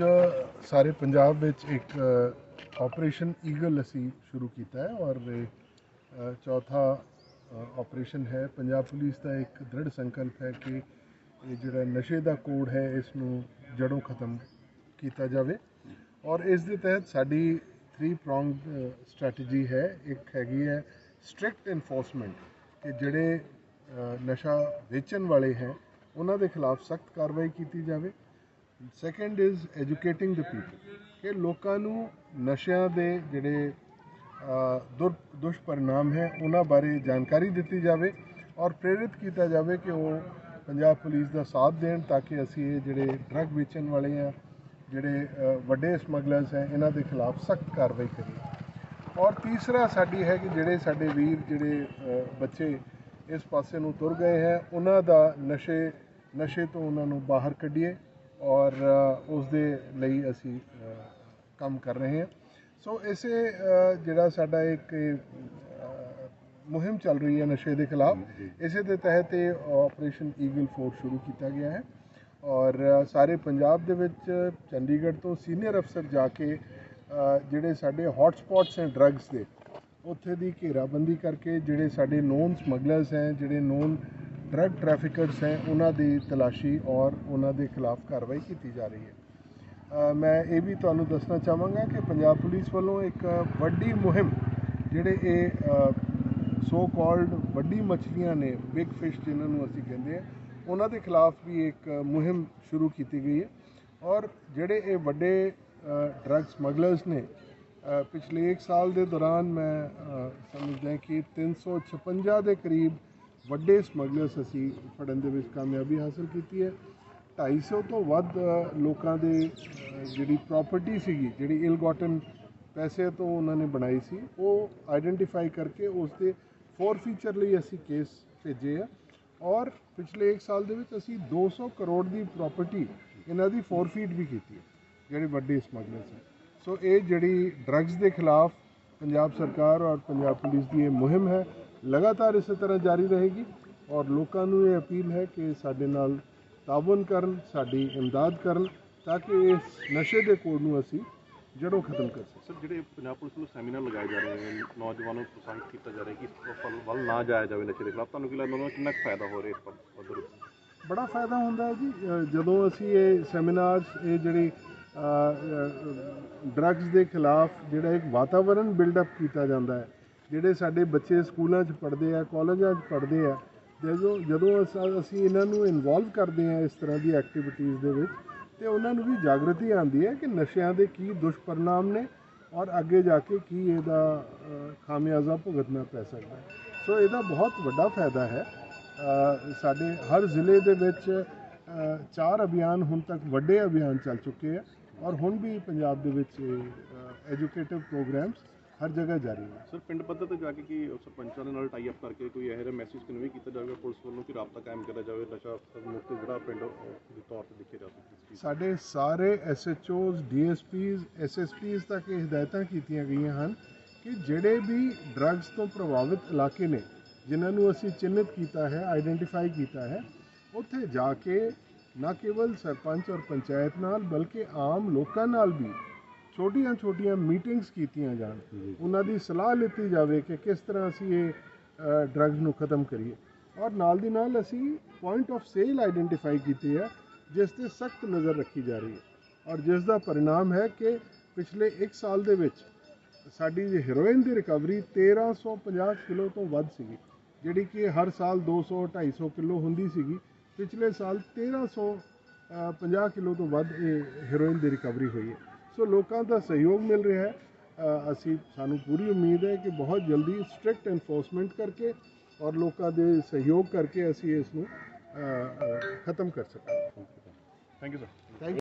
ਅੱਜ ਸਾਰੇ ਪੰਜਾਬ ਵਿੱਚ ਇੱਕ ਆਪਰੇਸ਼ਨ ਈਗਲ ਅਸੀਂ ਸ਼ੁਰੂ ਕੀਤਾ ਹੈ ਔਰ ਚੌਥਾ ਆਪਰੇਸ਼ਨ ਹੈ। ਪੰਜਾਬ ਪੁਲਿਸ ਦਾ ਇੱਕ ਦ੍ਰਿੜ ਸੰਕਲਪ ਹੈ ਕਿ ਇਹ ਜਿਹੜਾ ਨਸ਼ੇ ਦਾ ਕੋਡ ਹੈ ਇਸ ਨੂੰ ਜੜੋਂ ਖਤਮ ਕੀਤਾ ਜਾਵੇ। ਔਰ ਇਸ ਦੇ ਤਹਿਤ ਸਾਡੀ 3 ਪ੍ਰੋਂਗਡ ਸਟ੍ਰੈਟਜੀ ਹੈ। ਇੱਕ ਹੈਗੀ ਹੈ ਸਟ੍ਰਿਕਟ ਇਨਫੋਰਸਮੈਂਟ ਕਿ ਜਿਹੜੇ ਨਸ਼ਾ ਵੇਚਣ ਵਾਲੇ ਹੈ, ਉਹਨਾਂ ਦੇ ਖਿਲਾਫ ਸਖਤ ਕਾਰਵਾਈ ਕੀਤੀ ਜਾਵੇ। Second is educating the people ਕਿ ਲੋਕਾਂ ਨੂੰ ਨਸ਼ਿਆਂ ਦੇ ਜਿਹੜੇ ਦੁਰ, ਦੁਸ਼ਪਰਿਣਾਮ ਹੈ, ਉਹਨਾਂ ਬਾਰੇ ਜਾਣਕਾਰੀ ਦਿੱਤੀ ਜਾਵੇ ਔਰ ਪ੍ਰੇਰਿਤ ਕੀਤਾ ਜਾਵੇ ਕਿ ਉਹ ਪੰਜਾਬ ਪੁਲਿਸ ਦਾ ਸਾਥ ਦੇਣ ਤਾਂ ਕਿ ਅਸੀਂ ਇਹ ਜਿਹੜੇ ਡਰੱਗ ਵੇਚਣ ਵਾਲੇ ਆ, ਜਿਹੜੇ ਵੱਡੇ ਸਮਗਲਰਸ ਹੈ, ਇਹਨਾਂ ਦੇ ਖਿਲਾਫ ਸਖਤ ਕਾਰਵਾਈ ਕਰੀਏ। ਔਰ ਤੀਸਰਾ ਸਾਡੀ ਹੈ ਕਿ ਜਿਹੜੇ ਸਾਡੇ ਵੀਰ, ਜਿਹੜੇ ਬੱਚੇ ਇਸ ਪਾਸੇ ਨੂੰ ਤੁਰ ਗਏ ਹੈ, ਉਹਨਾਂ ਦਾ ਨਸ਼ੇ ਨਸ਼ੇ ਤੋਂ ਉਹਨਾਂ ਨੂੰ ਬਾਹਰ ਕੱਢੀਏ। ਔਰ ਉਸ ਦੇ ਲਈ ਅਸੀਂ ਕੰਮ ਕਰ ਰਹੇ ਹਾਂ। ਸੋ ਇਸੇ ਜਿਹੜਾ ਸਾਡਾ ਇੱਕ ਮੁਹਿੰਮ ਚੱਲ ਰਹੀ ਹੈ ਨਸ਼ੇ ਦੇ ਖਿਲਾਫ ਇਸੇ ਦੇ ਤਹਿਤ ਇਹ ਆਪਰੇਸ਼ਨ ਈਗਲ ਫੋਰ ਸ਼ੁਰੂ ਕੀਤਾ ਗਿਆ ਹੈ। ਔਰ ਸਾਰੇ ਪੰਜਾਬ ਦੇ ਵਿੱਚ ਚੰਡੀਗੜ੍ਹ ਤੋਂ ਸੀਨੀਅਰ ਅਫਸਰ ਜਾ ਕੇ ਜਿਹੜੇ ਸਾਡੇ ਹੌਟ ਸਪੌਟਸ ਹੈ ਡਰੱਗਸ ਦੇ ਉੱਥੇ ਦੀ ਘੇਰਾਬੰਦੀ ਕਰਕੇ ਜਿਹੜੇ ਸਾਡੇ ਨੋਨ ਸਮਗਲਰਸ ਹੈ ਜਿਹੜੇ ਨੋਨ ਡਰੱਗ ਟ੍ਰੈਫਿਕਰਸ ਹੈ ਉਹਨਾਂ ਦੀ ਤਲਾਸ਼ੀ ਔਰ ਉਹਨਾਂ ਦੇ ਖਿਲਾਫ ਕਾਰਵਾਈ ਕੀਤੀ ਜਾ ਰਹੀ ਹੈ। ਅ, ਮੈਂ ਇਹ ਵੀ ਤੁਹਾਨੂੰ ਦੱਸਣਾ ਚਾਹਾਂਗਾ ਕਿ ਪੰਜਾਬ ਪੁਲਿਸ ਵੱਲੋਂ ਇੱਕ ਵੱਡੀ ਮੁਹਿੰਮ ਜਿਹੜੇ ਇਹ ਸੋ ਕਾਲਡ ਵੱਡੀ ਮੱਛਲੀਆਂ ਨੇ ਬਿਗ ਫਿਸ਼ ਜਿਨ੍ਹਾਂ ਨੂੰ ਅਸੀਂ ਕਹਿੰਦੇ ਆ ਉਹਨਾਂ ਦੇ ਖਿਲਾਫ ਵੀ ਇੱਕ ਮੁਹਿੰਮ ਸ਼ੁਰੂ ਕੀਤੀ ਗਈ ਹੈ। ਔਰ ਜਿਹੜੇ ਇਹ ਵੱਡੇ ਡਰੱਗ ਸਮਗਲਰਸ ਨੇ ਪਿਛਲੇ 1 ਸਾਲ ਦੇ ਦੌਰਾਨ ਮੈਂ ਸਮਝਦਾ ਕਿ 356 ਦੇ ਕਰੀਬ ਵੱਡੇ ਸਮਗਲਰਸ ਅਸੀਂ ਫੜਨ ਦੇ ਵਿੱਚ ਕਾਮਯਾਬੀ ਹਾਸਲ ਕੀਤੀ ਹੈ। 250 ਤੋਂ ਵੱਧ ਲੋਕਾਂ ਦੇ ਜਿਹੜੀ ਪ੍ਰਾਪਰਟੀ ਸੀਗੀ, ਜਿਹੜੀ ਇਲਗੋਟਨ ਪੈਸੇ ਤੋਂ ਉਹਨਾਂ ਨੇ ਬਣਾਈ ਸੀ, ਉਹ ਆਈਡੈਂਟੀਫਾਈ ਕਰਕੇ ਉਸ ਦੇ ਫੋਰ ਫੀਚਰ ਲਈ ਅਸੀਂ ਕੇਸ ਭੇਜੇ ਆ। ਔਰ ਪਿਛਲੇ 1 ਸਾਲ ਦੇ ਵਿੱਚ ਅਸੀਂ 200 ਕਰੋੜ ਦੀ ਪ੍ਰਾਪਰਟੀ ਇਹਨਾਂ ਦੀ ਫੋਰਫੀਟ ਵੀ ਕੀਤੀ ਹੈ, ਜਿਹੜੇ ਵੱਡੇ ਸਮਗਲਰ ਸੀ ਸੋ ਇਹ ਜਿਹੜੀ ਡਰੱਗਸ ਦੇ ਖਿਲਾਫ ਪੰਜਾਬ ਸਰਕਾਰ ਔਰ ਪੰਜਾਬ ਪੁਲਿਸ ਦੀ ਇਹ ਮੁਹਿੰਮ ਹੈ ਲਗਾਤਾਰ ਇਸੇ ਤਰ੍ਹਾਂ ਜਾਰੀ ਰਹੇਗੀ ਔਰ ਲੋਕਾਂ ਨੂੰ ਇਹ ਅਪੀਲ ਹੈ ਕਿ ਸਾਡੇ ਨਾਲ ਤਾਵਨ ਕਰਨ ਸਾਡੀ ਇਮਦਾਦ ਕਰਨ ਤਾਂ ਕਿ ਇਸ ਨਸ਼ੇ ਦੇ ਕੋਡ ਨੂੰ ਅਸੀਂ ਜੜੋਂ ਖਤਮ ਕਰ ਸਕੀਏ। ਸਰ ਜਿਹੜੇ ਪੰਜਾਬ ਪੁਲਿਸ ਵੱਲੋਂ ਸੈਮੀਨਾਰ ਲਗਾਏ ਜਾ ਰਹੇ ਨੇ ਨੌਜਵਾਨਾਂ ਨੂੰ ਪ੍ਰੋਤਸਾਹਿਤ ਕੀਤਾ ਜਾ ਰਿਹਾ ਕਿ ਇਸ ਵੱਲ ਨਾ ਜਾਇਆ ਜਾਵੇ ਨਸ਼ੇ ਦੇ ਖਿਲਾਫ ਤੁਹਾਨੂੰ ਕੀ ਲੱਗਦਾ ਉਹਨਾਂ ਨੂੰ ਕਿੰਨਾ ਕੁ ਫਾਇਦਾ ਹੋ ਰਿਹਾ ਇਸ ਪਰ ਉਧਰ ਬੜਾ ਫਾਇਦਾ ਹੁੰਦਾ ਹੈ ਜੀ। ਜਦੋਂ ਅਸੀਂ ਇਹ ਸੈਮੀਨਾਰਸ ਇਹ ਜਿਹੜੀ ਡਰੱਗਸ ਦੇ ਖਿਲਾਫ ਜਿਹੜਾ ਇੱਕ ਵਾਤਾਵਰਣ ਬਿਲਡ ਅਪ ਕੀਤਾ ਜਾਂਦਾ ਹੈ ਜਿਹੜੇ ਸਾਡੇ ਬੱਚੇ ਸਕੂਲਾਂ 'ਚ ਪੜ੍ਹਦੇ ਆ, ਕਾਲਜਾਂ 'ਚ ਪੜ੍ਹਦੇ ਆ, ਜਦੋਂ ਜਦੋਂ ਅਸ- ਅਸੀਂ ਇਹਨਾਂ ਨੂੰ ਇਨਵੋਲਵ ਕਰਦੇ ਆ ਇਸ ਤਰ੍ਹਾਂ ਦੀ ਐਕਟੀਵਿਟੀਜ਼ ਦੇ ਵਿੱਚ, ਤੇ ਉਹਨਾਂ ਨੂੰ ਵੀ ਜਾਗਰਤੀ ਆਉਂਦੀ ਹੈ ਕਿ ਨਸ਼ਿਆਂ ਦੇ ਕੀ ਦੁਸ਼ਪਰਿਣਾਮ ਨੇ ਔਰ ਅੱਗੇ ਜਾ ਕੇ ਕੀ ਇਹਦਾ ਖਾਮਿਆਜ਼ਾ ਭੁਗਤਣਾ ਪੈ ਸਕਦਾ ਸੋ ਇਹਦਾ ਬਹੁਤ ਵੱਡਾ ਫਾਇਦਾ ਹੈ। ਸਾਡੇ ਹਰ ਜ਼ਿਲ੍ਹੇ ਦੇ ਵਿੱਚ ਚਾਰ ਅਭਿਆਨ ਹੁਣ ਤੱਕ ਵੱਡੇ ਅਭਿਆਨ ਚੱਲ ਚੁੱਕੇ ਆ ਔਰ ਹੁਣ ਵੀ ਪੰਜਾਬ ਦੇ ਵਿੱਚ ਐਜੂਕੇਟਿਵ ਪ੍ਰੋਗਰਾਮਸ ਹਰ ਜਗ੍ਹਾ ਜਾਰੀ ਨੇ ਸਰ ਪਿੰਡ ਪੱਧਰ ਤੇ ਜਾ ਕੇ ਕੀ ਸਰਪੰਚਾਂ ਦੇ ਨਾਲ ਟਾਈ ਅਪ ਕਰਕੇ ਕੋਈ ਇਹੋ ਜਿਹਾ ਮੈਸੇਜ ਕਨਵੇ ਕੀਤਾ ਜਾਵੇ ਪੁਲਿਸ ਵੱਲੋਂ ਕਿ ਰਾਬਤਾ ਕਾਇਮ ਕਰਿਆ ਜਾਵੇ ਨਸ਼ਾ ਮੁਕਤ ਜਿਹੜਾ ਪਿੰਡ ਉਹ ਦੇ ਤੌਰ ਤੇ ਦੇਖਿਆ ਜਾ ਸਕੇ ਇਸ ਚੀਜ਼ ਸਾਡੇ ਸਾਰੇ ਐਸਐਚਓਜ਼ ਡੀਐਸਪੀਜ਼ ਐਸਐਸਪੀਜ਼ ਤੱਕ ਇਹ ਹਦਾਇਤਾਂ ਕੀਤੀਆਂ ਗਈਆਂ ਹਨ ਕਿ ਜਿਹੜੇ ਵੀ ਡਰੱਗਸ ਤੋਂ ਪ੍ਰਭਾਵਿਤ ਇਲਾਕੇ ਨੇ ਜਿਨ੍ਹਾਂ ਨੂੰ ਅਸੀਂ ਚਿੰਨ੍ਹਿਤ ਕੀਤਾ ਹੈ ਆਈਡੈਂਟੀਫਾਈ ਕੀਤਾ ਹੈ ਉੱਥੇ ਜਾ ਕੇ ਨਾ ਕੇਵਲ ਸਰਪੰਚ ਔਰ ਪੰਚਾਇਤ ਨਾਲ ਬਲਕਿ ਆਮ ਲੋਕਾਂ ਨਾਲ ਵੀ ਛੋਟੀਆਂ ਛੋਟੀਆਂ ਮੀਟਿੰਗਸ ਕੀਤੀਆਂ ਜਾਣ ਉਹਨਾਂ ਦੀ ਸਲਾਹ ਲਿੱਤੀ ਜਾਵੇ ਕਿ ਕਿਸ ਤਰ੍ਹਾਂ ਅਸੀਂ ਇਹ ਡਰੱਗਸ ਨੂੰ ਖਤਮ ਕਰੀਏ। ਔਰ ਨਾਲ ਦੀ ਨਾਲ ਅਸੀਂ ਪੁਆਇੰਟ ਆਫ ਸੇਲ ਆਈਡੈਂਟੀਫਾਈ ਕੀਤੇ ਆ ਜਿਸ ਤੇ ਸਖਤ ਨਜ਼ਰ ਰੱਖੀ ਜਾ ਰਹੀ ਹੈ। ਔਰ ਜਿਸ ਦਾ ਪਰਿਣਾਮ ਹੈ ਕਿ ਪਿਛਲੇ 1 ਸਾਲ ਦੇ ਵਿੱਚ ਸਾਡੀ ਹੈਰੋਇਨ ਦੀ ਰਿਕਵਰੀ 1350 ਕਿਲੋ ਤੋਂ ਵੱਧ ਸੀਗੀ ਜਿਹੜੀ ਕਿ ਹਰ ਸਾਲ 200 250 ਕਿਲੋ ਹੁੰਦੀ ਸੀਗੀ ਪਿਛਲੇ ਸਾਲ 1350 ਕਿਲੋ ਤੋਂ ਵੱਧ ਇਹ ਹੈਰੋਇਨ ਦੀ ਰਿਕਵਰੀ ਹੋਈ ਹੈ। ਸੋ ਲੋਕਾਂ ਦਾ ਸਹਿਯੋਗ ਮਿਲ ਰਿਹਾ ਹੈ। ਅਸੀਂ ਸਾਨੂੰ ਪੂਰੀ ਉਮੀਦ ਹੈ ਕਿ ਬਹੁਤ ਜਲਦੀ ਸਟ੍ਰਿਕਟ ਐਨਫੋਰਸਮੈਂਟ ਕਰਕੇ ਔਰ ਲੋਕਾਂ ਦੇ ਸਹਿਯੋਗ ਕਰਕੇ ਅਸੀਂ ਇਸ ਨੂੰ ਖਤਮ ਕਰ ਸਕਾਂਗੇ। Thank you sir thank